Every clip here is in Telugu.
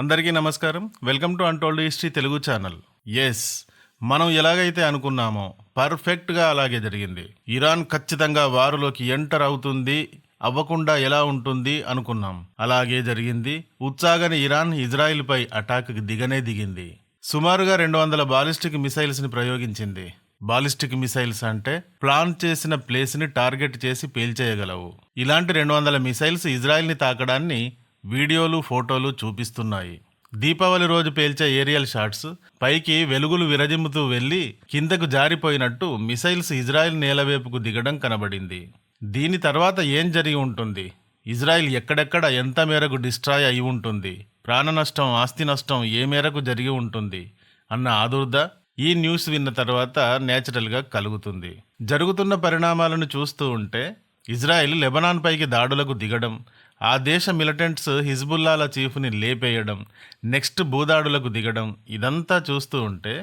అందరికీ నమస్కారం. Welcome to untold history Telugu channel. Yes మనం ఎలాగైతే అనుకున్నామో పర్ఫెక్ట్గా అలాగే జరిగింది. ఇరాన్ ఖచ్చితంగా వారులోకి ఎంటర్ అవుతుంది అవ్వకుండా ఎలా ఉంటుంది అనుకున్నాం. అలాగే జరిగింది. ఉత్సాగని ఇరాన్ ఇజ్రాయిల్పై అటాక్కి దిగనే దిగింది. సుమారుగా రెండు వందల బాలిస్టిక్ మిసైల్స్ని ప్రయోగించింది. బాలిస్టిక్ మిసైల్స్ అంటే ప్లాన్ చేసిన ప్లేస్ని టార్గెట్ చేసి పేల్చేయగలవు. ఇలాంటి రెండు వందల మిసైల్స్ ఇజ్రాయెల్ని తాకడాన్ని వీడియోలు ఫోటోలు చూపిస్తున్నాయి. దీపావళి రోజు పేల్చే ఏరియల్ షాట్స్ పైకి వెలుగులు విరజిమ్ముతూ వెళ్ళి కిందకు జారిపోయినట్టు మిసైల్స్ ఇజ్రాయెల్ నేలవైపుకు దిగడం కనబడింది. దీని తర్వాత ఏం జరిగి ఉంటుంది? ఇజ్రాయెల్ ఎక్కడెక్కడ ఎంత మేరకు డిస్ట్రాయ్ అయి ఉంటుంది? ప్రాణ నష్టం ఆస్తి నష్టం ఏ మేరకు జరిగి ఉంటుంది? అన్న ఆదుర్ద ఈ న్యూస్ విన్న తర్వాత నేచురల్గా కలుగుతుంది. జరుగుతున్న పరిణామాలను చూస్తూ ఉంటే ఇజ్రాయెల్ లెబనాన్ పైకి దాడులకు దిగడం ఆ దేశ మిలిటెంట్స్ హిజ్బుల్లాల చీఫ్ని లేపేయడం నెక్స్ట్ భూదాడులకు దిగడం ఇదంతా చూస్తూ ఉంటే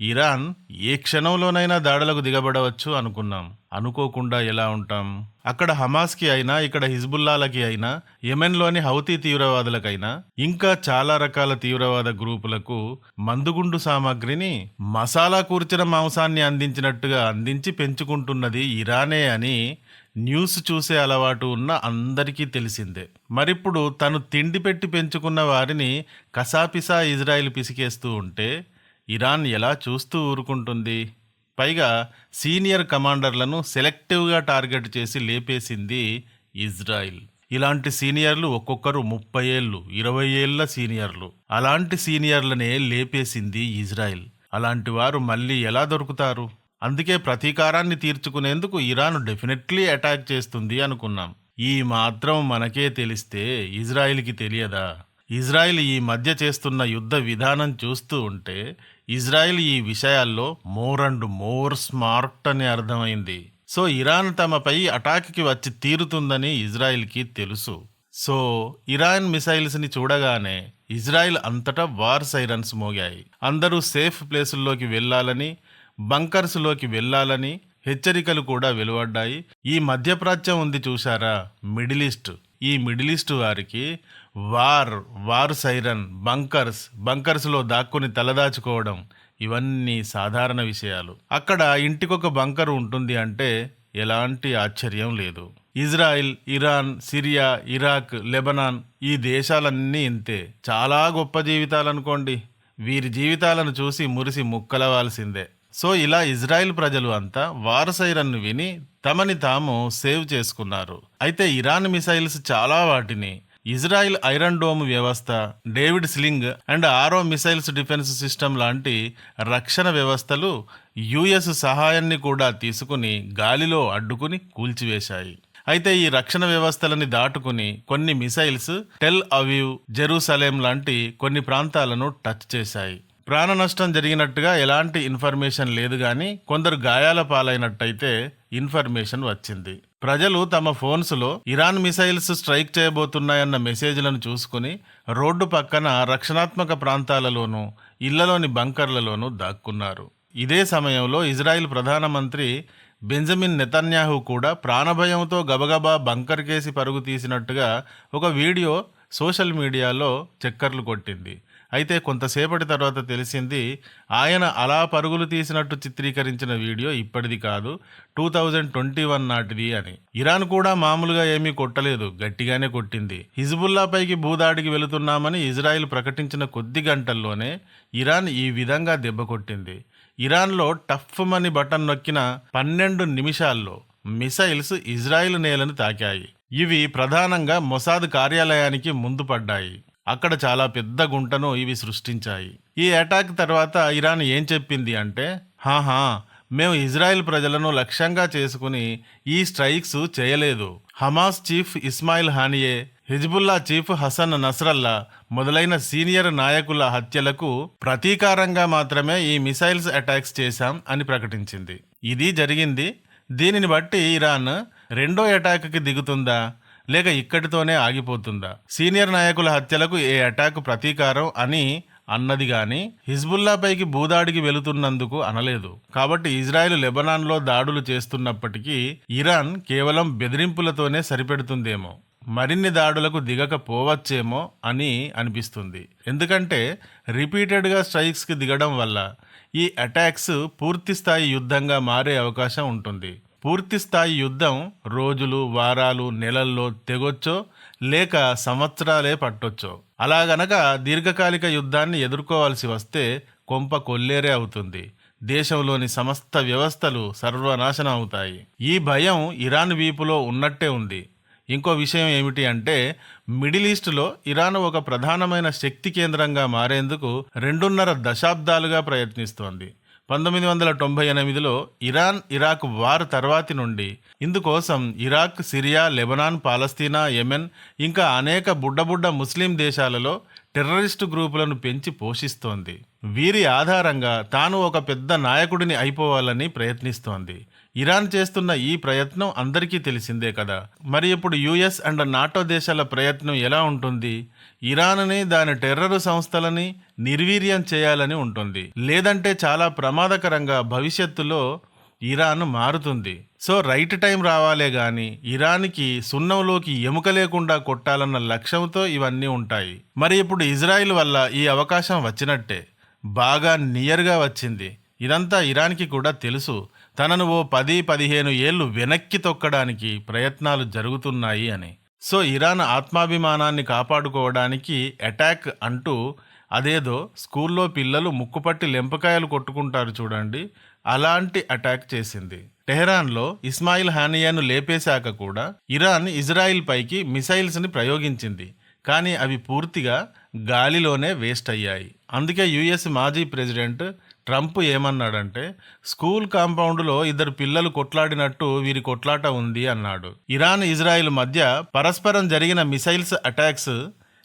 ఇరాన్ ఏ క్షణంలోనైనా దాడులకు దిగబడవచ్చు అనుకున్నాం. అనుకోకుండా ఎలా ఉంటాం? అక్కడ హమాస్కి అయినా ఇక్కడ హిజ్బుల్లాలకి అయినా యెమెన్లోని హౌతీ తీవ్రవాదులకైనా ఇంకా చాలా రకాల తీవ్రవాద గ్రూపులకు మందుగుండు సామాగ్రిని మసాలా కూర్చిన మాంసాన్ని అందించినట్టుగా అందించి పెంచుకుంటున్నది ఇరానే అని న్యూస్ చూసే అలవాటు ఉన్న అందరికీ తెలిసిందే. మరిప్పుడు తను తిండి పెట్టి పెంచుకున్న వారిని కసాపిసా ఇజ్రాయిల్ పిసికేస్తూ ఉంటే ఇరాన్ ఎలా చూస్తూ ఊరుకుంటుంది? పైగా సీనియర్ కమాండర్లను సెలెక్టివ్గా టార్గెట్ చేసి లేపేసింది ఇజ్రాయిల్. ఇలాంటి సీనియర్లు ఒక్కొక్కరు ముప్పై ఏళ్ళు ఇరవై ఏళ్ళ సీనియర్లు. అలాంటి సీనియర్లనే లేపేసింది ఇజ్రాయిల్. అలాంటి వారు మళ్ళీ ఎలా దొరుకుతారు? అందుకే ప్రతీకారాన్ని తీర్చుకునేందుకు ఇరాన్ డెఫినెట్లీ అటాక్ చేస్తుంది అనుకున్నాం. ఈ మాత్రం మనకే తెలిస్తే ఇజ్రాయిల్కి తెలియదా? ఇజ్రాయిల్ ఈ మధ్య చేస్తున్న యుద్ధ విధానం చూస్తూ ఉంటే ఇజ్రాయిల్ ఈ విషయాల్లో మోర్ అండ్ మోర్ స్మార్ట్ అని అర్థమైంది. సో ఇరాన్ తమపై అటాక్కి వచ్చి తీరుతుందని ఇజ్రాయిల్కి తెలుసు. సో ఇరాన్ మిసైల్స్ని చూడగానే ఇజ్రాయిల్ అంతటా వార్ సైరన్స్ మోగాయి. అందరూ సేఫ్ ప్లేసుల్లోకి వెళ్ళాలని బంకర్స్లోకి వెళ్ళాలని హెచ్చరికలు కూడా వెలువడ్డాయి. ఈ మధ్యప్రాచ్యం ఉంది చూశారా? Middle east. ఈ మిడిల్ ఈస్ట్ వారికి వార్ వార్ సైరన్ బంకర్స్ బంకర్స్లో దాక్కుని తలదాచుకోవడం ఇవన్నీ సాధారణ విషయాలు. అక్కడ ఇంటికొక బంకర్ ఉంటుంది అంటే ఎలాంటి ఆశ్చర్యం లేదు. Israel Iran Syria Iraq Lebanon ఈ దేశాలన్నీ ఇంతే. చాలా గొప్ప జీవితాలనుకోండి. వీరి జీవితాలను చూసి మురిసి ముక్కలవాల్సిందే. సో ఇలా ఇజ్రాయెల్ ప్రజలు అంతా వారసైరన్ను విని తమని తాము సేవ్ చేసుకున్నారు. అయితే ఇరాన్ మిసైల్స్ చాలా వాటిని. ఇజ్రాయిల్ ఐరన్ డోమ్ వ్యవస్థ David sling and arrow missiles defence system లాంటి రక్షణ వ్యవస్థలు యుఎస్ సహాయాన్ని కూడా తీసుకుని గాలిలో అడ్డుకుని కూల్చివేశాయి. అయితే ఈ రక్షణ వ్యవస్థలని దాటుకుని కొన్ని మిసైల్స్ టెల్ అవివ్ జెరూసలేం లాంటి కొన్ని ప్రాంతాలను టచ్ చేశాయి. ప్రాణ నష్టం జరిగినట్టుగా ఎలాంటి ఇన్ఫర్మేషన్ లేదు కానీ కొందరు గాయాల పాలైనట్టయితే ఇన్ఫర్మేషన్ వచ్చింది. ప్రజలు తమ ఫోన్స్లో ఇరాన్ మిసైల్స్ స్ట్రైక్ చేయబోతున్నాయన్న మెసేజ్లను చూసుకుని రోడ్డు పక్కన రక్షణాత్మక ప్రాంతాలలోనూ ఇళ్ళలోని బంకర్లలోనూ దాక్కున్నారు. ఇదే సమయంలో ఇజ్రాయిల్ ప్రధానమంత్రి బెంజమిన్ నెతన్యాహు కూడా ప్రాణభయంతో గబగబా బంకర్ కేసి పరుగు తీసినట్టుగా ఒక వీడియో సోషల్ మీడియాలో చక్కర్లు కొట్టింది. అయితే కొంతసేపటి తర్వాత తెలిసింది ఆయన అలా పరుగులు తీసినట్టు చిత్రీకరించిన వీడియో ఇప్పటిది కాదు టూ థౌజండ్ ట్వంటీ వన్ నాటిది అని. ఇరాన్ కూడా మామూలుగా ఏమీ కొట్టలేదు గట్టిగానే కొట్టింది. హిజ్బుల్లాపైకి భూదాడికి వెళుతున్నామని ఇజ్రాయిల్ ప్రకటించిన కొద్ది గంటల్లోనే ఇరాన్ ఈ విధంగా దెబ్బ కొట్టింది. ఇరాన్లో టఫ్ మని బటన్ నొక్కిన పన్నెండు నిమిషాల్లో మిసైల్స్ ఇజ్రాయిల్ నేలను తాకాయి. ఇవి ప్రధానంగా మొసాద్ కార్యాలయానికి ముందు పడ్డాయి. అక్కడ చాలా పెద్ద గుంటను ఇవి సృష్టించాయి. ఈ అటాక్ తర్వాత ఇరాన్ ఏం చెప్పింది అంటే హాహా మేము ఇజ్రాయెల్ ప్రజలను లక్ష్యంగా చేసుకుని ఈ స్ట్రైక్స్ చేయలేదు. Hamas chief Ismail Haniyeh Hezbollah chief Hassan Nasrallah మొదలైన సీనియర్ నాయకుల హత్యలకు ప్రతీకారంగా మాత్రమే ఈ మిసైల్స్ అటాక్స్ చేశాం అని ప్రకటించింది. ఇది జరిగింది. దీనిని బట్టి ఇరాన్ రెండో అటాక్కి దిగుతుందా? లేక ఇక్కడితోనే ఆగిపోతుందా? సీనియర్ నాయకుల హత్యలకు ఏ అటాక్ ప్రతీకారం అని అన్నది గాని హిజ్బుల్లాపైకి భూదాడికి వెళుతున్నందుకు అనలేదు. కాబట్టి ఇజ్రాయెల్ లెబనాన్లో దాడులు చేస్తున్నప్పటికీ ఇరాన్ కేవలం బెదిరింపులతోనే సరిపెడుతుందేమో. మరిన్ని దాడులకు దిగకపోవచ్చేమో అని అనిపిస్తుంది. ఎందుకంటే రిపీటెడ్గా స్ట్రైక్స్కి దిగడం వల్ల ఈ అటాక్స్ పూర్తి స్థాయి యుద్ధంగా మారే అవకాశం ఉంటుంది. పూర్తి స్థాయి యుద్ధం రోజులు వారాలు నెలల్లో తెగొచ్చో లేక సంవత్సరాలే పట్టొచ్చో. అలాగనక దీర్ఘకాలిక యుద్ధాన్ని ఎదుర్కోవాల్సి వస్తే కొంప కొల్లేరే అవుతుంది. దేశంలోని సమస్త వ్యవస్థలు సర్వనాశనం అవుతాయి. ఈ భయం ఇరాన్ వీపులో ఉన్నట్టే ఉంది. ఇంకో విషయం ఏమిటి అంటే మిడిల్ ఈస్ట్లో ఇరాన్ ఒక ప్రధానమైన శక్తి కేంద్రంగా మారేందుకు రెండున్నర దశాబ్దాలుగా ప్రయత్నిస్తోంది. పంతొమ్మిది వందల తొంభై ఎనిమిదిలో ఇరాన్ ఇరాక్ వార్ తర్వాతి నుండి ఇందుకోసం Iraq Syria Lebanon Palestine Yemen ఇంకా అనేక బుడ్డబుడ్డ ముస్లిం దేశాలలో టెర్రరిస్టు గ్రూపులను పెంచి పోషిస్తోంది. వీరి ఆధారంగా తాను ఒక పెద్ద నాయకుడిని అయిపోవాలని ప్రయత్నిస్తోంది. ఇరాన్ చేస్తున్న ఈ ప్రయత్నం అందరికీ తెలిసిందే కదా. మరి ఇప్పుడు యుఎస్ అండ్ నాటో దేశాల ప్రయత్నం ఎలా ఉంటుంది? ఇరాన్ని దాని టెర్రరు సంస్థలని నిర్వీర్యం చేయాలని ఉంటుంది. లేదంటే చాలా ప్రమాదకరంగా భవిష్యత్తులో ఇరాన్ మారుతుంది. సో రైట్ టైం రావాలే గాని ఇరాన్కి సున్నంలోకి ఎముక లేకుండా కొట్టాలన్న లక్ష్యంతో ఇవన్నీ ఉంటాయి. మరి ఇప్పుడు ఇజ్రాయిల్ వల్ల ఈ అవకాశం వచ్చినట్టే. బాగా నియర్గా వచ్చింది. ఇదంతా ఇరాన్కి కూడా తెలుసు. తనను ఓ పది పదిహేను ఏళ్ళు వెనక్కి తొక్కడానికి ప్రయత్నాలు జరుగుతున్నాయి అని. సో ఇరాన్ ఆత్మాభిమానాన్ని కాపాడుకోవడానికి అటాక్ అంటూ అదేదో స్కూల్లో పిల్లలు ముక్కుపట్టి లెంపకాయలు కొట్టుకుంటారు చూడండి అలాంటి అటాక్ చేసింది. టెహరాన్లో ఇస్మాయిల్ హానియాను లేపేశాక కూడా ఇరాన్ ఇజ్రాయిల్ పైకి మిసైల్స్ని ప్రయోగించింది. కానీ అవి పూర్తిగా గాలిలోనే వేస్ట్ అయ్యాయి. అందుకే యుఎస్ మాజీ ప్రెసిడెంట్ ట్రంప్ ఏమన్నాడంటే స్కూల్ కాంపౌండ్లో ఇద్దరు పిల్లలు కొట్లాడినట్టు వీరి కొట్లాట ఉంది అన్నాడు. ఇరాన్ ఇజ్రాయిల్ మధ్య పరస్పరం జరిగిన మిసైల్స్ అటాక్స్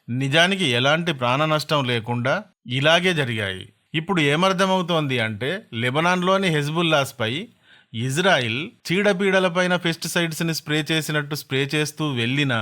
నిజానికి ఎలాంటి ప్రాణ నష్టం లేకుండా ఇలాగే జరిగాయి. ఇప్పుడు ఏమర్థమవుతోంది అంటే లెబనాన్లోని హెజ్బుల్లాస్పై ఇజ్రాయిల్ చీడపీడలపైన పెస్టిసైడ్స్ని స్ప్రే చేసినట్టు స్ప్రే చేస్తూ వెళ్ళిన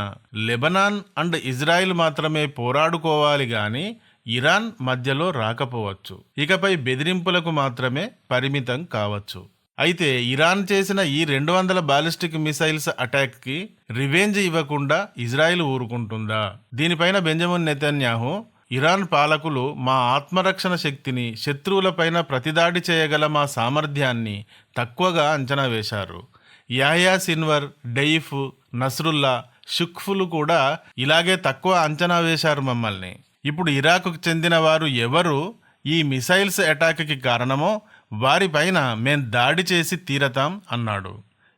లెబనాన్ అండ్ ఇజ్రాయిల్ మాత్రమే పోరాడుకోవాలి కానీ ఇరాన్ మధ్యలో రాకపోవచ్చు. ఇకపై బెదిరింపులకు మాత్రమే పరిమితం కావచ్చు. అయితే ఇరాన్ చేసిన ఈ రెండు వందల బాలిస్టిక్ మిసైల్స్ అటాక్కి రివెంజ్ ఇవ్వకుండా ఇజ్రాయిల్ ఊరుకుంటుందా? దీనిపైన బెంజమిన్ నెతన్యాహు ఇరాన్ పాలకులు మా ఆత్మరక్షణ శక్తిని శత్రువులపైన ప్రతిదాడి చేయగల మా సామర్థ్యాన్ని తక్కువగా అంచనా వేశారు. యాయా సిన్వర్ డెయిఫ్ నస్రుల్లా షుక్ఫులు కూడా ఇలాగే తక్కువ అంచనా వేశారు మమ్మల్ని. ఇప్పుడు ఇరాక్కు చెందిన వారు ఎవరు? ఈ మిసైల్స్ అటాక్కి కారణమో వారిపైన మేం దాడి చేసి తీరతాం అన్నాడు.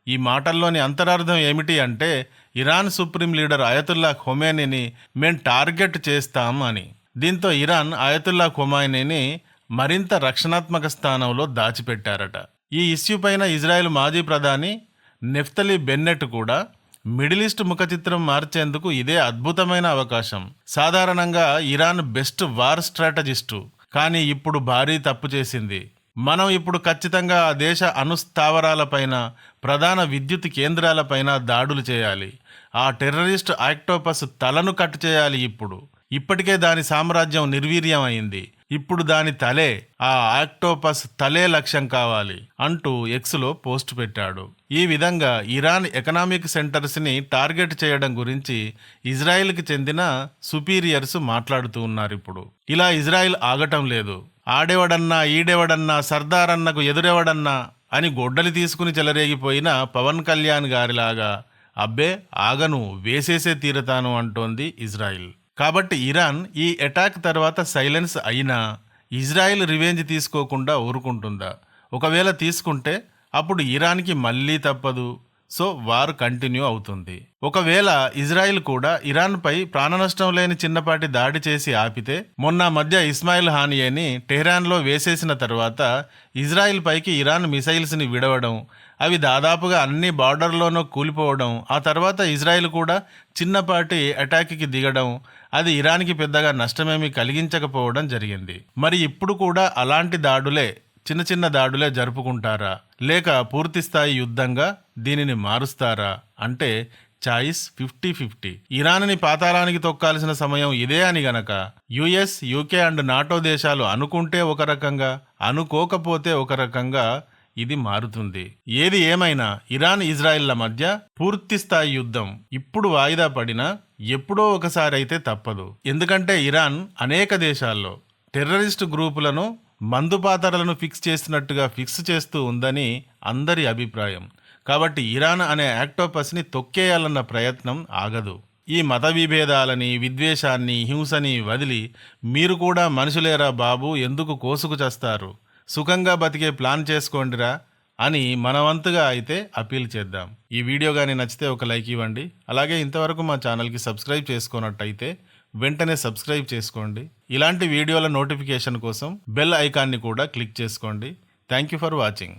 ఈ మాటల్లోని అంతరార్థం ఏమిటి అంటే ఇరాన్ సుప్రీం లీడర్ అయతుల్లా ఖొమేనిని మేం టార్గెట్ చేస్తాం అని. దీంతో ఇరాన్ అయతుల్లా ఖొమైనీని మరింత రక్షణాత్మక స్థానంలో దాచిపెట్టారట. ఈ ఇష్యూ పైన ఇజ్రాయెల్ మాజీ ప్రధాని నెఫ్తలీ బెన్నెట్ కూడా మిడిల్ ఈస్ట్ ముఖ చిత్రం మార్చేందుకు ఇదే అద్భుతమైన అవకాశం. సాధారణంగా ఇరాన్ బెస్ట్ వార్ స్ట్రాటజిస్టు. కానీ ఇప్పుడు భారీ తప్పు చేసింది. మనం ఇప్పుడు ఖచ్చితంగా ఆ దేశ అనుస్థావరాలపైన ప్రధాన విద్యుత్ కేంద్రాలపైన దాడులు చేయాలి. ఆ టెర్రరిస్ట్ ఆక్టోపస్ తలను కట్ చేయాలి ఇప్పుడు. ఇప్పటికే దాని సామ్రాజ్యం నిర్వీర్యం అయింది ఇప్పుడు దాని తలే ఆ ఆక్టోపస్ తలే లక్ష్యం కావాలి అంటూ ఎక్స్లో పోస్ట్ పెట్టాడు. ఈ విధంగా ఇరాన్ ఎకనామిక్ సెంటర్స్ని టార్గెట్ చేయడం గురించి ఇజ్రాయెల్కి చెందిన సుపీరియర్స్ మాట్లాడుతూ ఉన్నారు ఇప్పుడు ఇలా ఇజ్రాయెల్ ఆగటం లేదు. ఆడేవడన్నా ఈడేవడన్నా సర్దారన్నకు ఎదురెవడన్నా అని గొడ్డలి తీసుకుని చెలరేగిపోయిన పవన్ కళ్యాణ్ గారిలాగా అబ్బే ఆగను వేసేసే తీరతాను అంటోంది ఇజ్రాయిల్. కాబట్టి ఇరాన్ ఈ అటాక్ తర్వాత సైలెన్స్ అయినా ఇజ్రాయెల్ రివెంజ్ తీసుకోకుండా ఊరుకుంటుందా? ఒకవేళ తీసుకుంటే అప్పుడు ఇరాన్కి మళ్ళీ తప్పదు. సో వార్ కంటిన్యూ అవుతుంది. ఒకవేళ ఇజ్రాయిల్ కూడా ఇరాన్పై ప్రాణనష్టం లేని చిన్నపాటి దాడి చేసి ఆపితే మొన్న మధ్య ఇస్మాయిల్ హానియేని టెహ్రాన్లో వేసేసిన తర్వాత ఇజ్రాయిల్ పైకి ఇరాన్ మిసైల్స్ని విడవడం అవి దాదాపుగా అన్ని బార్డర్లోనూ కూలిపోవడం ఆ తర్వాత ఇజ్రాయిల్ కూడా చిన్నపాటి అటాక్కి దిగడం అది ఇరాన్కి పెద్దగా నష్టమేమీ కలిగించకపోవడం జరిగింది. మరి ఇప్పుడు కూడా అలాంటి దాడులే చిన్న చిన్న దాడులే జరుపుకుంటారా? లేక పూర్తిస్థాయి యుద్ధంగా దీనిని మారుస్తారా? అంటే చాయిస్ ఫిఫ్టీ ఫిఫ్టీ. ఇరాన్ని పాతాళానికి తొక్కాల్సిన సమయం ఇదే అని గనక యుఎస్ యూకే అండ్ నాటో దేశాలు అనుకుంటే ఒక రకంగా అనుకోకపోతే ఒక రకంగా ఇది మారుతుంది. ఏది ఏమైనా ఇరాన్ ఇజ్రాయిల్ల మధ్య పూర్తి స్థాయి యుద్ధం ఇప్పుడు వాయిదా పడినా ఎప్పుడో ఒకసారి అయితే తప్పదు. ఎందుకంటే ఇరాన్ అనేక దేశాల్లో టెర్రరిస్ట్ గ్రూపులను మందుపాతరలను ఫిక్స్ చేసినట్టుగా ఫిక్స్ చేస్తూ ఉందని అందరి అభిప్రాయం. కాబట్టి ఇరాన్ అనే యాక్టోపస్ని తొక్కేయాలన్న ప్రయత్నం ఆగదు. ఈ మత విభేదాలని విద్వేషాన్ని హింసని వదిలి మీరు కూడా మనుషులేరా బాబు? ఎందుకు కోసుకు చేస్తారు? సుఖంగా బతికే ప్లాన్ చేసుకోండిరా అని మనవంతుగా అయితే అపీల్ చేద్దాం. ఈ వీడియో కానీ నచ్చితే ఒక లైక్ ఇవ్వండి. అలాగే ఇంతవరకు మా ఛానల్కి సబ్స్క్రైబ్ చేసుకున్నట్టయితే వెంటనే సబ్స్క్రైబ్ చేసుకోండి. ఇలాంటి వీడియోల నోటిఫికేషన్ కోసం బెల్ ఐకాన్ని కూడా క్లిక్ చేసుకోండి. Thank you for watching.